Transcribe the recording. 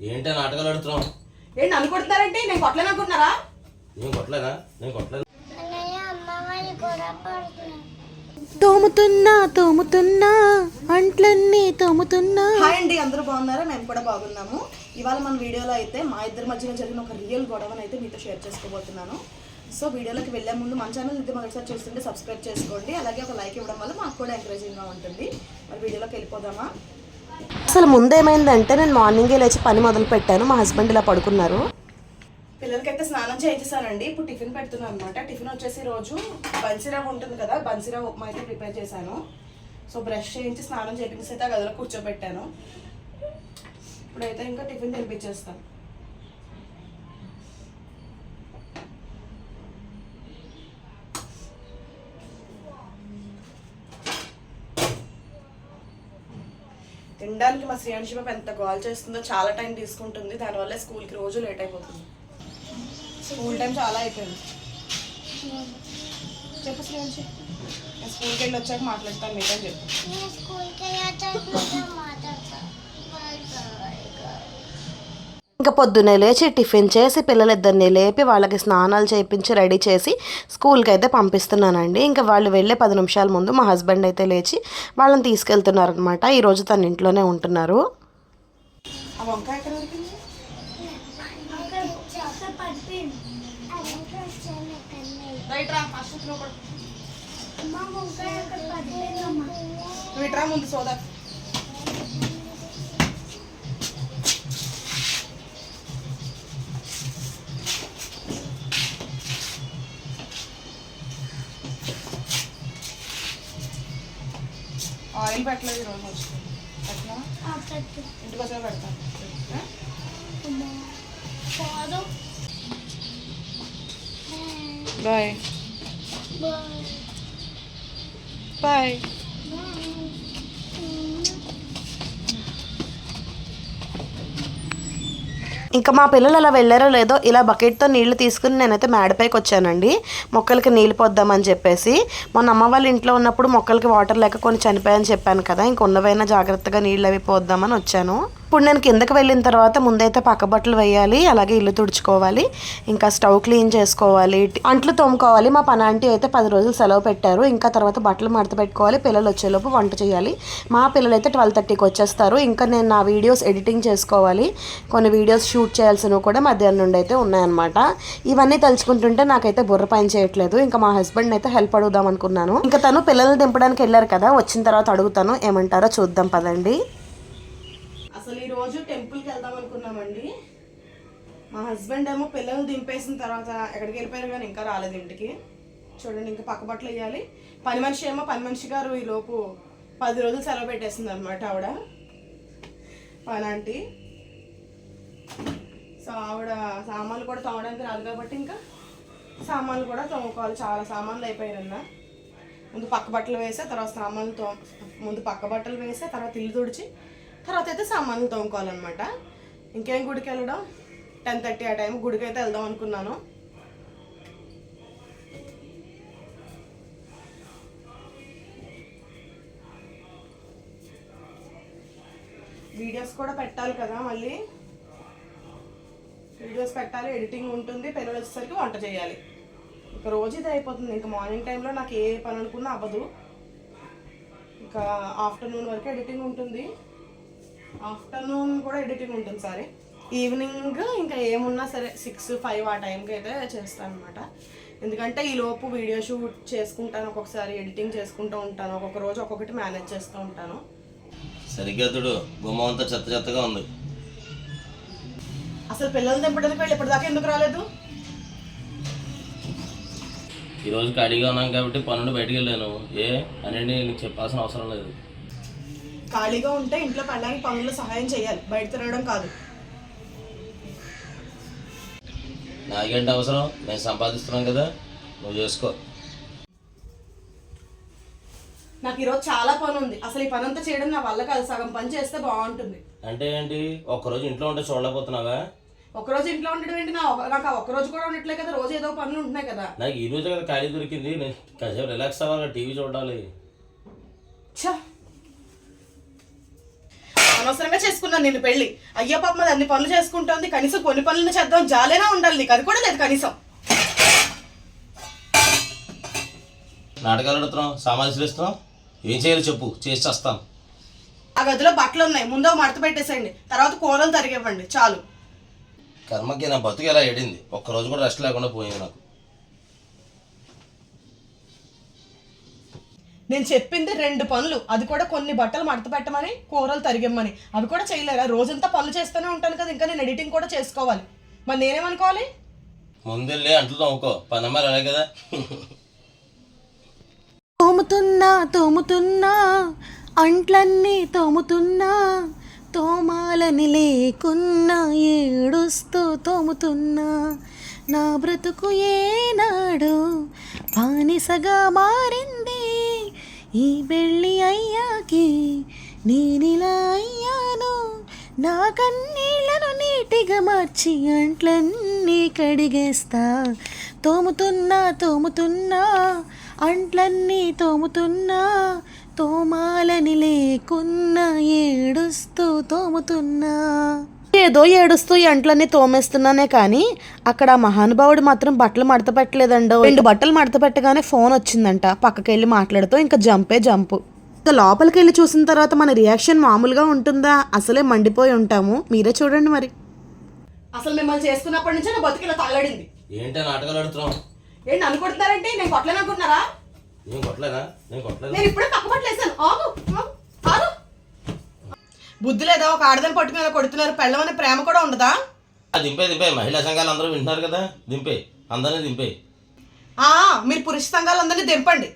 ఏంటి నాటకాలు ఆడుతున్నావు? ఏంటి అనుకుంటున్నారంటే నేను కొట్టలేను అనుకుంటున్నారా? నేను కొట్టలేదా? నేను కొట్టలేదు? తోముతున్నా తోముతున్నా అంట్లన్నీ తోముతున్నా. హాయ్ అండి అందరూ బాగున్నారా? మేము కూడా బాగున్నాము. ఇవాళ మన వీడియోలో అయితే మా ఇద్దరి మధ్యన జరిగిన ఒక రియల్ గొడవను అయితే మీతో షేర్ చేసుకోబోతున్నాను. సో వీడియోలోకి వెళ్ళే ముందు మన ఛానల్ ఇది మొదటిసారి చూస్తుంటే సబ్స్క్రైబ్ చేసుకోండి. అలాగే ఒక లైక్ ఇవ్వడం వల్ల మాకు కూడా ఎంకరేజింగ్గా ఉంటుంది. మరి వీడియోలోకి వెళ్ళిపోదామా? అసలు ముందేమైందంటే నేను మార్నింగే లేచి పని మొదలు పెట్టాను. మా హస్బెండ్ ఇలా పడుకున్నారు. పిల్లలకైతే స్నానం చేయించేసానండి ఇప్పుడు టిఫిన్ పెడుతున్నాను అనమాట టిఫిన్ వచ్చేసి రోజు బన్సీరవ్ ఉంటుంది కదా బన్సీరవ్ ఉప్మా అయితే ప్రిపేర్ చేశాను. సో బ్రష్ చేయించి స్నానం చేయించి అయితే ఆ గదిలో కూర్చోబెట్టాను. ఇప్పుడైతే ఇంకా టిఫిన్ తినిపించేస్తాను. తినడానికి మా శ్రీయాన్షి బాబు ఎంత కాల్ చేస్తుందో చాలా టైం తీసుకుంటుంది. దానివల్ల స్కూల్కి రోజు లేట్ అయిపోతుంది. స్కూల్ టైం చాలా అయిపోయింది. చెప్పు శ్రీయాన్షి నేను స్కూల్కి వెళ్ళి వచ్చాక మాట్లాడతాను మీతో చెప్పు. ఇంకా పొద్దున్నే లేచి టిఫిన్ చేసి పిల్లలిద్దరిని లేపి వాళ్ళకి స్నానాలు చేయించి రెడీ చేసి స్కూల్కి అయితే పంపిస్తున్నానండి. ఇంకా వాళ్ళు వెళ్ళే పది నిమిషాల ముందు మా హస్బెండ్ అయితే లేచి వాళ్ళని తీసుకెళ్తున్నారనమాట. ఈరోజు తన ఇంట్లోనే ఉంటున్నారు. ఆ వంకాయ పెట్టలేదు ఈరోజు వచ్చి పెట్టినా? ఇంటికి వచ్చా పెడతాను బాయ్. బాయ్. ఇంకా మా పిల్లలు అలా వెళ్ళారో లేదో ఇలా బకెట్తో నీళ్ళు తీసుకుని నేనైతే మేడపైకి వచ్చానండి మొక్కలకి నీళ్ళు పోద్దామని చెప్పేసి. మొన్న అమ్మ వాళ్ళ ఇంట్లో ఉన్నప్పుడు మొక్కలకి వాటర్ లేక కొన్ని చనిపోయాయని చెప్పాను కదా ఇంక ఉన్నవైనా జాగ్రత్తగా నీళ్ళు అవి పోద్దామని వచ్చాను. ఇప్పుడు నేను కిందకి వెళ్ళిన తర్వాత ముందైతే పక్క బట్టలు వేయాలి అలాగే ఇల్లు తుడుచుకోవాలి ఇంకా స్టవ్ క్లీన్ చేసుకోవాలి అంట్లు తోముకోవాలి. మా పని ఆంటీ అయితే పది రోజులు సెలవు పెట్టారు. ఇంకా తర్వాత బట్టలు మడత పెట్టుకోవాలి. పిల్లలు వచ్చేలోపు వంట చేయాలి. మా పిల్లలు అయితే ట్వెల్వ్ థర్టీకి వచ్చేస్తారు. ఇంకా నేను నా వీడియోస్ ఎడిటింగ్ చేసుకోవాలి. కొన్ని వీడియోస్ షూట్ చేయాల్సినవి కూడా మధ్యాహ్నం నుండి అయితే ఉన్నాయన్నమాట. ఇవన్నీ తలుచుకుంటుంటే నాకైతే బుర్ర పని చేయట్లేదు. ఇంకా మా హస్బెండ్ అయితే హెల్ప్ అడుగుదాం అనుకున్నాను. ఇంకా తను పిల్లల్ని దింపడానికి వెళ్ళారు కదా. వచ్చిన తర్వాత అడుగుతాను. ఏమంటారో చూద్దాం పదండి. అసలు ఈ రోజు టెంపుల్కి వెళ్దాం అనుకున్నామండి. మా హస్బెండ్ ఏమో పిల్లలు దింపేసిన తర్వాత ఎక్కడికి వెళ్ళిపోయారు కానీ ఇంకా రాలేదు ఇంటికి. చూడండి ఇంకా పక్క బట్టలు వేయాలి. పని మనిషి ఏమో పని మనిషి గారు ఈలోపు పది రోజులు సెలవు పెట్టేసింది అనమాట ఆవిడ అలాంటి సో ఆవిడ సామాన్లు కూడా తోమడానికి రాదు కాబట్టి ఇంకా సామాన్లు కూడా తోముకోవాలి. చాలా సామాన్లు అయిపోయారన్న ముందు పక్క బట్టలు వేసా తర్వాత సామాన్లు తో ముందు పక్క బట్టలు వేసా తర్వాత ఇల్లు తుడిచి తర్వాత అయితే సామాన్లు తోముకోవాలన్నమాట. ఇంకేం గుడికి వెళ్ళడం? టెన్ థర్టీ ఆ టైం గుడికి అయితే వెళ్దాం అనుకున్నాను. వీడియోస్ కూడా పెట్టాలి కదా మళ్ళీ. వీడియోస్ పెట్టాలి ఎడిటింగ్ ఉంటుంది పిల్లలు వచ్చేసరికి వంట చేయాలి. ఒక రోజు ఇది అయిపోతుంది. ఇంకా మార్నింగ్ టైంలో నాకు ఏ పని అనుకున్నా అవ్వదు. ఇంకా ఆఫ్టర్నూన్ వరకు ఎడిటింగ్ ఉంటుంది. ఆఫ్టర్నూన్ కూడా ఎడిటింగ్ ఉంటుంది సరే. ఈవినింగ్ ఇంకా ఏమున్నా సరే సిక్స్ ఫైవ్ ఆ టైంకి అయితే చేస్తాను అనమాట ఎందుకంటే ఈ లోపు వీడియో షూట్ చేసుకుంటాను ఒక్కొక్కసారి ఎడిటింగ్ చేసుకుంటూ ఉంటాను ఒక్కొక్క రోజు ఒక్కొక్కటి మేనేజ్ చేస్తూ ఉంటాను. సరిగ్గా చూడు గుమ్మం అంతా చెత్త చెత్తగా ఉంది. అసలు పిల్లలు తెంపడానికి వెళ్ళి ఇప్పటిదాకా ఎందుకు రాలేదు? ఈ రోజు ఖాళీగా ఉన్నాం కాబట్టి పనులు బయటికి వెళ్ళాను. ఏ అనేది నీకు చెప్పాల్సిన అవసరం లేదు. ఖాళీగా ఉంటే ఇంట్లో పడడానికి పనుల్లో సహాయం చేయాలి. బయట తిరగడం కాదు. నాకేంటి అవసరం? నేను సంపాదిస్తున్నాం కదా. నువ్వు చేసుకో. నాకు ఈరోజు చాలా పని ఉంది. అసలు ఈ పని అంతా చేయడం నా వల్ల కాదు. సగం పని చేస్తే బాగుంటుంది. అంటే ఏంటి? ఒక్కరోజు ఇంట్లో ఉంటే చూడలేకపోతున్నావా? ఒకరోజు ఇంట్లో ఉండడం ఏంటి? నా నాకు ఒక్కరోజు కూడా ఉండట్లే కదా. రోజు ఏదో పనులు ఉంటున్నాయి కదా. నాకు ఈ రోజు కదా ఖాళీ దొరికింది. నేను కాసేపు రిలాక్స్ అవ్వాలి టీవీ చూడాలి. ఛ! అనవసరంగా చేసుకున్నాను నేను పెళ్ళి అయ్యో పాప అది అన్ని పనులు చేసుకుంటోంది. కనీసం కొన్ని పనులను చేద్దాం. జాలేనా ఉండాలి నీకు. అది కూడా లేదు కనీసం. నాటకాలు ఆడుతున్నాం సామాన్యులు ఇస్తున్నాం ఏం చేయాలి చెప్పు. చేసి చేస్తాను. ఆ గదిలో బట్టలు ఉన్నాయి. ముందు మడత పెట్టేసేయండి. తర్వాత కూరలు తరిగివ్వండి. చాలు. కర్మకి నా బతుకు ఎలా ఏడింది? ఒక్కరోజు కూడా రెస్ట్ లేకుండా పోయింది నాకు. నేను చెప్పింది రెండు పనులు. అది కూడా కొన్ని బట్టలు మడత పెట్టమని కూరలు తరిగిమ్మని అవి కూడా చేయలేరా? రోజంతా పనులు చేస్తూనే ఉంటాను కదా ఇంకా నేను ఎడిటింగ్ కూడా చేసుకోవాలి. మరి నేనేమనుకోవాలి? ముందెళ్ళి అంట్లు తోముకో. పని అమ్మారు అనే కదా. తోముతున్నా తోముతున్నా అంట్లన్నీ తోముతున్నా తోమాలని లేకున్నా ఏడుస్తూ తోముతున్నా. నా బ్రతుకు ఏనాడు బానిసగా మారింది ఈ పెళ్ళి అయ్యాకి నేనిలా అయ్యాను. నా కన్నీళ్ళను నీటిగా మార్చి అంట్లన్నీ కడిగేస్తా. తోముతున్నా తోముతున్నా అంట్లన్నీ తోముతున్నా తోమాలని లేకున్నా ఏడుస్తూ తోముతున్నా. ఏదో ఏడుస్తూ ఈ అంట్లన్నీ తోమేస్తున్నానే కానీ అక్కడ మహానుభావుడు మాత్రం బట్టలు మడత పెట్టలేదండో. రెండు బట్టలు మడత పెట్టగానే ఫోన్ వచ్చిందంట. పక్కకి వెళ్ళి మాట్లాడుతూ ఇంకా జంపే జంపు. ఇంకా లోపలికి వెళ్ళి చూసిన తర్వాత మన రియాక్షన్ మామూలుగా ఉంటుందా? అసలే మండిపోయి ఉంటాము. మీరే చూడండి మరి. అసలు మిమ్మల్ని చేసుకున్నప్పటి నుంచే నా బతుకు ఇలా తల్లడింది. ఏంటి నాటకాలు ఆడుతున్నాం ఏంటి అనుకుంటున్నారంటే నేను కొట్టలేను అనుకుంటున్నారా నేను కొట్టలేనా? నేను కొట్టలేదు నేను ఇప్పుడే పక్క పట్టలేసాను. ఆగు. బుద్ధి లేదా? ఒక ఆడదాని పట్టు మీద కొడుతున్నారు. పెళ్ళమనే ప్రేమ కూడా ఉండదా? దింపే దింపే. మహిళా సంఘాలు అందరూ వింటున్నారు కదా. దింపే. అందరినీ దింపే. మీరు పురుష సంఘాలందరినీ దింపండి.